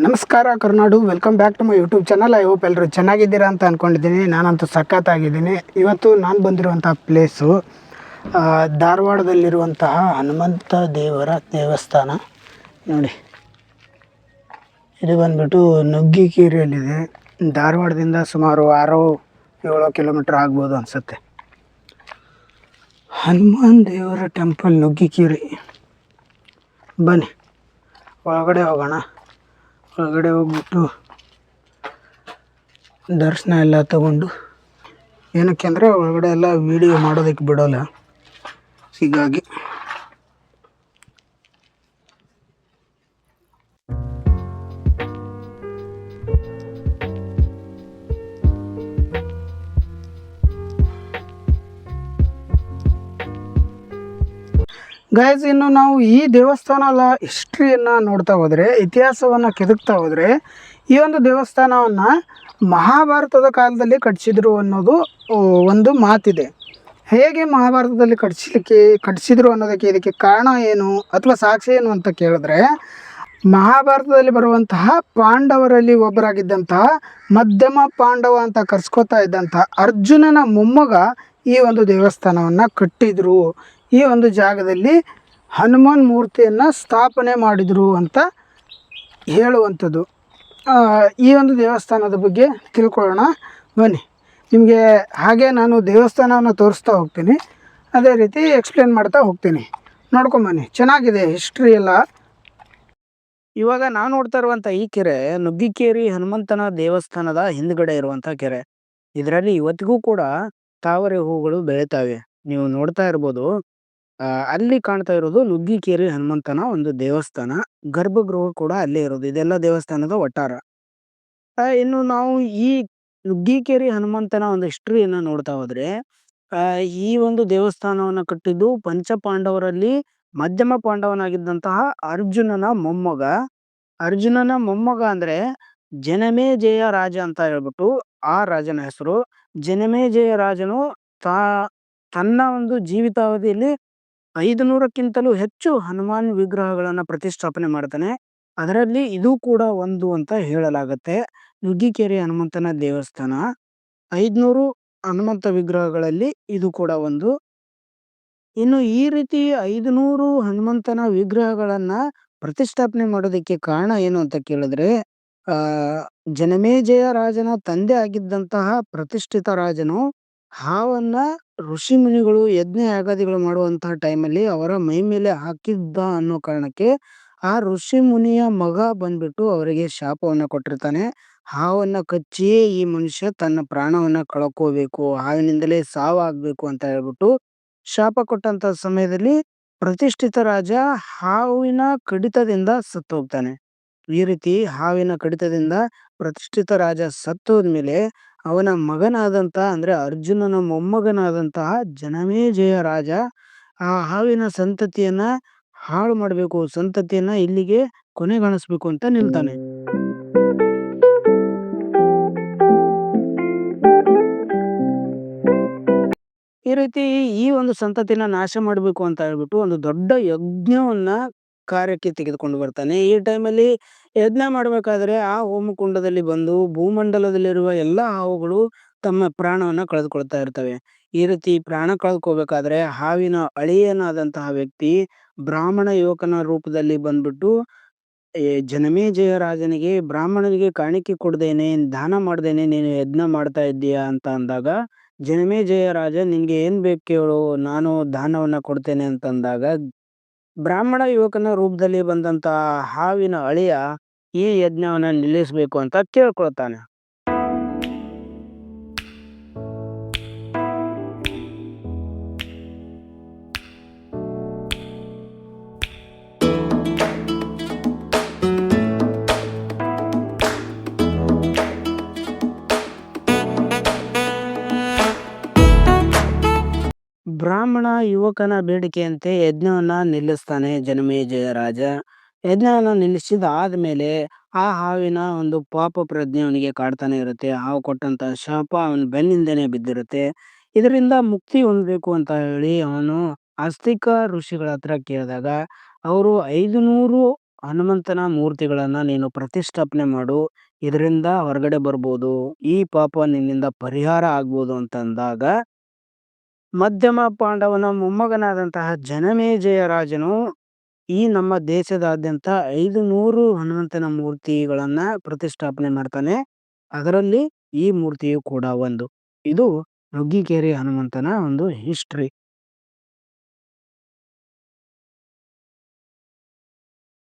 ನಮಸ್ಕಾರ Karnadu welcome back to my YouTube channel I hope ಎಲ್ಲರೂ ಚೆನ್ನಾಗಿದ್ದೀರಾ ಅಂತ ಅಂದ್ಕೊಂಡಿದ್ದೀನಿ ನಾನಂತೂ ಸಖತ್ತಾಗಿದ್ದೀನಿ. ಇವತ್ತು ನಾನು ಬಂದಿರುವಂಥ ಪ್ಲೇಸು ಧಾರವಾಡದಲ್ಲಿರುವಂತಹ ಹನುಮಂತ ದೇವರ ದೇವಸ್ಥಾನ. ನೋಡಿ, ಇದು ಬಂದ್ಬಿಟ್ಟು ನುಗ್ಗಿಕೇರಿಯಲ್ಲಿದೆ. ಧಾರವಾಡದಿಂದ ಸುಮಾರು ಆರು, ಏಳು ಕಿಲೋಮೀಟ್ರ್ ಆಗ್ಬೋದು ಅನಿಸುತ್ತೆ. ಹನುಮಾನ್ ದೇವರ ಟೆಂಪಲ್ ನುಗ್ಗಿಕೇರಿ. ಬನ್ನಿ, ಒಳಗಡೆ ಹೋಗೋಣ. ಒಳಗಡೆ ಹೋಗ್ಬಿಟ್ಟು ದರ್ಶನ ಎಲ್ಲ ತಗೊಂಡು. ಏನಕ್ಕೆ ಅಂದರೆ ಒಳಗಡೆ ಎಲ್ಲ ವೀಡಿಯೋ ಮಾಡೋದಕ್ಕೆ ಬಿಡೋಲ್ಲ. ಹೀಗಾಗಿ ಗೈಸ್ ಇನ್ನು ನಾವು ಈ ದೇವಸ್ಥಾನದ ಹಿಸ್ಟ್ರಿಯನ್ನು ನೋಡ್ತಾ ಹೋದರೆ, ಇತಿಹಾಸವನ್ನು ಕೆದಕ್ತಾ ಹೋದರೆ, ಈ ಒಂದು ದೇವಸ್ಥಾನವನ್ನು ಮಹಾಭಾರತದ ಕಾಲದಲ್ಲಿ ಕಟ್ಟಿಸಿದ್ರು ಅನ್ನೋದು ಒಂದು ಮಾತಿದೆ. ಹೇಗೆ ಮಹಾಭಾರತದಲ್ಲಿ ಕಟ್ಸಲಿಕ್ಕೆ ಕಟ್ಟಿಸಿದ್ರು ಅನ್ನೋದಕ್ಕೆ ಇದಕ್ಕೆ ಕಾರಣ ಏನು, ಅಥವಾ ಸಾಕ್ಷಿ ಏನು ಅಂತ ಕೇಳಿದ್ರೆ, ಮಹಾಭಾರತದಲ್ಲಿ ಬರುವಂತಹ ಪಾಂಡವರಲ್ಲಿ ಒಬ್ಬರಾಗಿದ್ದಂತಹ ಮಧ್ಯಮ ಪಾಂಡವ ಅಂತ ಕರ್ಸ್ಕೊತಾ ಇದ್ದಂತಹ ಅರ್ಜುನನ ಮೊಮ್ಮಗ ಈ ಒಂದು ದೇವಸ್ಥಾನವನ್ನು ಕಟ್ಟಿದ್ರು. ಈ ಒಂದು ಜಾಗದಲ್ಲಿ ಹನುಮಾನ್ ಮೂರ್ತಿಯನ್ನು ಸ್ಥಾಪನೆ ಮಾಡಿದರು ಅಂತ ಹೇಳುವಂಥದ್ದು. ಈ ಒಂದು ದೇವಸ್ಥಾನದ ಬಗ್ಗೆ ತಿಳ್ಕೊಳ್ಳೋಣ. ಬನ್ನಿ. ನಿಮಗೆ ಹಾಗೆ ನಾನು ದೇವಸ್ಥಾನವನ್ನು ತೋರಿಸ್ತಾ ಹೋಗ್ತೀನಿ. ಅದೇ ರೀತಿ ಎಕ್ಸ್ಪ್ಲೇನ್ ಮಾಡ್ತಾ ಹೋಗ್ತೀನಿ. ನೋಡ್ಕೊಂಬನ್ನಿ ಚೆನ್ನಾಗಿದೆ ಹಿಸ್ಟ್ರಿ ಎಲ್ಲ. ಇವಾಗ ನಾನು ನೋಡ್ತಾ ಇರುವಂಥ ಈ ಕೆರೆ ನುಗ್ಗಿಕೇರಿ ಹನುಮಂತನ ದೇವಸ್ಥಾನದ ಹಿಂದ್ಗಡೆ ಇರುವಂಥ ಕೆರೆ. ಇದರಲ್ಲಿ ಇವತ್ತಿಗೂ ಕೂಡ ತಾವರೆ ಹೂಗಳು ಬೆಳೀತಾವೆ. ನೀವು ನೋಡ್ತಾ ಇರ್ಬೋದು. ಅಲ್ಲಿ ಕಾಣ್ತಾ ಇರೋದು ನುಗ್ಗಿಕೇರಿ ಹನುಮಂತನ ಒಂದು ದೇವಸ್ಥಾನ. ಗರ್ಭಗೃಹ ಕೂಡ ಅಲ್ಲೇ ಇರೋದು. ಇದೆಲ್ಲ ದೇವಸ್ಥಾನದ ಒಟ್ಟಾರ ಇನ್ನು ನಾವು ಈ ನುಗ್ಗಿಕೇರಿ ಹನುಮಂತನ ಒಂದು ಹಿಸ್ಟ್ರಿಯನ್ನ ನೋಡ್ತಾ ಹೋದ್ರೆ ಈ ಒಂದು ದೇವಸ್ಥಾನವನ್ನ ಕಟ್ಟಿದ್ದು ಪಂಚಪಾಂಡವರಲ್ಲಿ ಮಧ್ಯಮ ಪಾಂಡವನಾಗಿದ್ದಂತಹ ಅರ್ಜುನನ ಮೊಮ್ಮಗ. ಅರ್ಜುನನ ಮೊಮ್ಮಗ ಅಂದ್ರೆ ಜನಮೇಜಯ ರಾಜ ಅಂತ ಹೇಳ್ಬಿಟ್ಟು ಆ ರಾಜನ ಹೆಸರು. ಜನಮೇಜಯ ರಾಜನು ತಾ, ತನ್ನ ಒಂದು ಜೀವಿತಾವಧಿಯಲ್ಲಿ ಐದು ನೂರಕ್ಕಿಂತಲೂ ಹೆಚ್ಚು ಹನುಮಾನ್ ವಿಗ್ರಹಗಳನ್ನ ಪ್ರತಿಷ್ಠಾಪನೆ ಮಾಡ್ತಾನೆ. ಅದರಲ್ಲಿ ಇದು ಕೂಡ ಒಂದು ಅಂತ ಹೇಳಲಾಗುತ್ತೆ. ನುಗ್ಗಿಕೇರಿ ಹನುಮಂತನ ದೇವಸ್ಥಾನ. ಐದ್ನೂರು ಹನುಮಂತ ವಿಗ್ರಹಗಳಲ್ಲಿ ಇದು ಕೂಡ ಒಂದು. ಇನ್ನು ಈ ರೀತಿ ಐದುನೂರು ಹನುಮಂತನ ವಿಗ್ರಹಗಳನ್ನ ಪ್ರತಿಷ್ಠಾಪನೆ ಮಾಡೋದಕ್ಕೆ ಕಾರಣ ಏನು ಅಂತ ಕೇಳಿದ್ರೆ, ಆ, ಜನಮೇಜಯ ರಾಜನ ತಂದೆ ಆಗಿದ್ದಂತಹ ಪ್ರತಿಷ್ಠಿತ ರಾಜನು ಹಾವನ್ನ ಋಷಿ ಮುನಿಗಳು ಯಜ್ಞ ಯಾಗಾದಿಗಳು ಮಾಡುವಂತಹ ಟೈಮಲ್ಲಿ ಅವರ ಮೈ ಮೇಲೆ ಹಾಕಿದ್ದ ಅನ್ನೋ ಕಾರಣಕ್ಕೆ ಆ ಋಷಿ ಮುನಿಯ ಮಗ ಬಂದ್ಬಿಟ್ಟು ಅವರಿಗೆ ಶಾಪವನ್ನ ಕೊಟ್ಟಿರ್ತಾನೆ. ಹಾವನ್ನ ಕಚ್ಚಿಯೇ ಈ ಮನುಷ್ಯ ತನ್ನ ಪ್ರಾಣವನ್ನ ಕಳ್ಕೋಬೇಕು, ಹಾವಿನಿಂದಲೇ ಸಾವಾಗ್ಬೇಕು ಅಂತ ಹೇಳ್ಬಿಟ್ಟು ಶಾಪ ಕೊಟ್ಟಂತ ಸಮಯದಲ್ಲಿ ಪ್ರತಿಷ್ಠಿತ ರಾಜ ಹಾವಿನ ಕಡಿತದಿಂದ ಸತ್ತು ಹೋಗ್ತಾನೆ ಈ ರೀತಿ ಹಾವಿನ ಕಡಿತದಿಂದ ಪ್ರತಿಷ್ಠಿತ ರಾಜ ಸತ್ತೋದ್ಮೇಲೆ ಅವನ ಮಗನಾದಂತ ಅಂದ್ರೆ ಅರ್ಜುನನ ಮೊಮ್ಮಗನಾದಂತಹ ಜನಮೇಜಯ ರಾಜ ಆ ಹಾವಿನ ಸಂತತಿಯನ್ನ ಹಾಳು ಮಾಡಬೇಕು, ಸಂತತಿಯನ್ನ ಇಲ್ಲಿಗೆ ಕೊನೆಗಾಣಿಸ್ಬೇಕು ಅಂತ ನಿಲ್ತಾನೆ. ಈ ರೀತಿ ಈ ಒಂದು ಸಂತತಿನ ನಾಶ ಮಾಡಬೇಕು ಅಂತ ಹೇಳ್ಬಿಟ್ಟು ಒಂದು ದೊಡ್ಡ ಯಜ್ಞವನ್ನ ಕಾರ್ಯಕ್ಕೆ ತೆಗೆದುಕೊಂಡು ಬರ್ತಾನೆ. ಈ ಟೈಮಲ್ಲಿ ಯಜ್ಞ ಮಾಡಬೇಕಾದ್ರೆ ಆ ಹೋಮಕುಂಡದಲ್ಲಿ ಬಂದು ಭೂಮಂಡಲದಲ್ಲಿರುವ ಎಲ್ಲಾ ಹಾವುಗಳು ತಮ್ಮ ಪ್ರಾಣವನ್ನ ಕಳೆದುಕೊಳ್ತಾ ಇರ್ತವೆ. ಈ ರೀತಿ ಪ್ರಾಣ ಕಳೆದುಕೋಬೇಕಾದ್ರೆ ಹಾವಿನ ಅಳಿಯನಾದಂತಹ ವ್ಯಕ್ತಿ ಬ್ರಾಹ್ಮಣ ಯುವಕನ ರೂಪದಲ್ಲಿ ಬಂದ್ಬಿಟ್ಟು ಜನಮೇಜಯ ರಾಜನಿಗೆ, ಬ್ರಾಹ್ಮಣನಿಗೆ ಕಾಣಿಕೆ ಕೊಡ್ದೇನೆ, ದಾನ ಮಾಡ್ದೇನೆ, ನೀನು ಯಜ್ಞ ಮಾಡ್ತಾ ಇದ್ದೀಯಾ? ಅಂತ ಅಂದಾಗ ಜನಮೇಜಯ ರಾಜ, ನಿನ್ಗೆ ಏನ್ ಬೇಕು ಕೇಳು, ನಾನು ದಾನವನ್ನ ಕೊಡ್ತೇನೆ ಅಂತ ಅಂದಾಗ ಬ್ರಾಹ್ಮಣ ಯುವಕನ ರೂಪದಲ್ಲಿ ಬಂದಂತಹ ಹಾವಿನ ಅಳಿಯ ಈ ಯಜ್ಞವನ್ನ ನಿಲ್ಲಿಸಬೇಕು ಅಂತ ಕೇಳ್ಕೊಳ್ತಾನೆ. ಬ್ರಾಹ್ಮಣ ಯುವಕನ ಬೇಡಿಕೆಯಂತೆ ಯಜ್ಞವನ್ನ ನಿಲ್ಲಿಸ್ತಾನೆ ಜನಮೇಜಯ ರಾಜ ಯಜ್ಞವನ್ನ ನಿಲ್ಲಿಸಿದ ಆದ್ಮೇಲೆ ಆ ಹಾವಿನ ಒಂದು ಪಾಪ ಪ್ರಜ್ಞೆ ಅವನಿಗೆ ಕಾಡ್ತಾನೆ ಇರುತ್ತೆ. ಹಾವು ಕೊಟ್ಟಂತ ಶಾಪ ಅವನ ಬೆನ್ನಿಂದನೇ ಬಿದ್ದಿರುತ್ತೆ. ಇದರಿಂದ ಮುಕ್ತಿ ಹೊಂದಬೇಕು ಅಂತ ಹೇಳಿ ಅವನು ಆಸ್ತಿಕ ಋಷಿಗಳ ಹತ್ರ ಕೇಳಿದಾಗ, ಅವರು ಐದು ನೂರು ಹನುಮಂತನ ಮೂರ್ತಿಗಳನ್ನ ನೀನು ಪ್ರತಿಷ್ಠಾಪನೆ ಮಾಡು. ಇದರಿಂದ ಹೊರಗಡೆ ಬರ್ಬೋದು. ಈ ಪಾಪ ನಿನ್ನಿಂದ ಪರಿಹಾರ ಆಗ್ಬೋದು ಅಂತ ಅಂದಾಗ ಮಧ್ಯಮ ಪಾಂಡವನ ಮೊಮ್ಮಗನಾದಂತಹ ಜನಮೇಜಯ ರಾಜನು ಈ ನಮ್ಮ ದೇಶದಾದ್ಯಂತ ಐದು ನೂರು ಹನುಮಂತನ ಮೂರ್ತಿಗಳನ್ನ ಪ್ರತಿಷ್ಠಾಪನೆ ಮಾಡ್ತಾನೆ. ಅದರಲ್ಲಿ ಈ ಮೂರ್ತಿಯು ಕೂಡ ಒಂದು. ಇದು ನುಗ್ಗಿಕೇರಿ ಹನುಮಂತನ ಒಂದು ಹಿಸ್ಟ್ರಿ